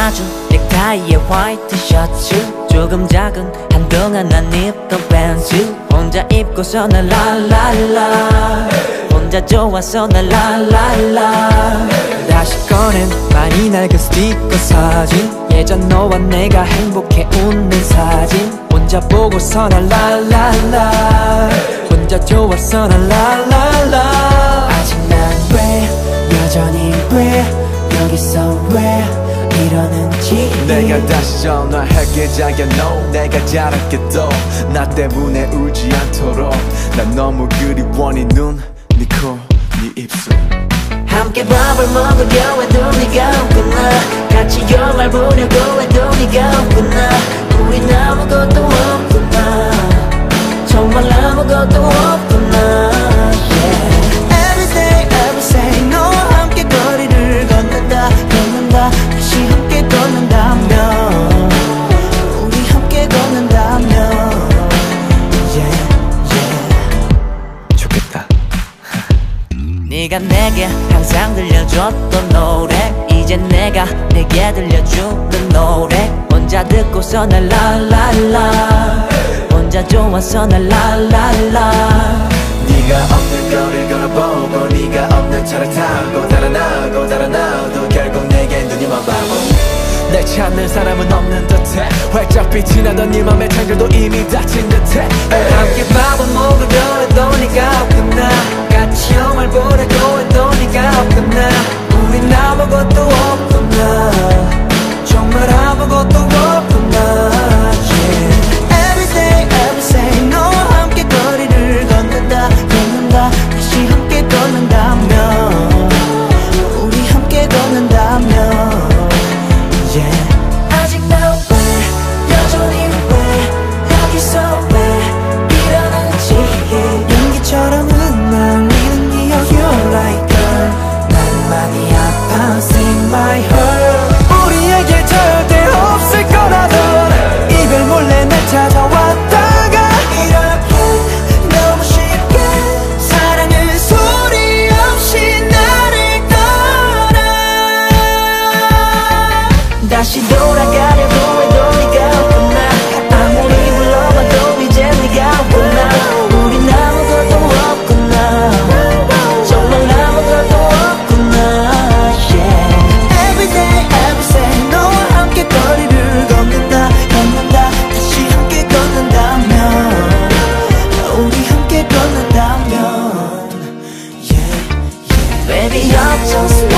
사준 넥타이에 화이트 셔츠. 조금 작은 한동안 난 입던 벤츠. 혼자 입고서 날 랄랄라. 혼자 좋아서 날 랄랄라. 다시 꺼낸 많이 낡은 그 스티커 사진. 예전 너와 내가 행복해 웃는 사진. 혼자 보고서 날 랄랄라. 혼자 좋아서 날 랄랄라. 아직 난 왜 여전히 왜 여기서 왜 이러는지. 내가 다시 전화할게 자기야 no 내가 잘할게 또나 때문에 울지 않도록. 난 너무 그리워 네 눈 네 코 네 입술. 함께 밥을 먹으려 해도 네가 없구나. 같이 영화를 보려고 해도 네가 없구나. 우린 아무것도 없구나. 정말 아무것도 없구나 네가 내게 항상 들려줬던 노래. 이제 내가 내게 들려주는 노래. 혼자 듣고서 날 랄랄라. 혼자 좋아서 날 랄랄라. 네가 없는 거리를 걸어보고 네가 없는 차를 타고 달아나고 달아나도 결국 내게 눈이 먼바보 날 찾는 사람은 없는 듯해. 활짝 빛이 나던 네 맘의 창들도 이미 닫힌 듯해. 함께 다시 돌아가려고 해도 네가 없구나. 아무리 불러봐도 이제 네가 없구나. 우린 아무것도 없구나. 정말 아무것도 없구나. Yeah. Everyday everyday 너와 함께 거리를 걷는다 걷는다. 다시 함께 걷는다면 우리 함께 걷는다면. Yeah, yeah. Baby you're just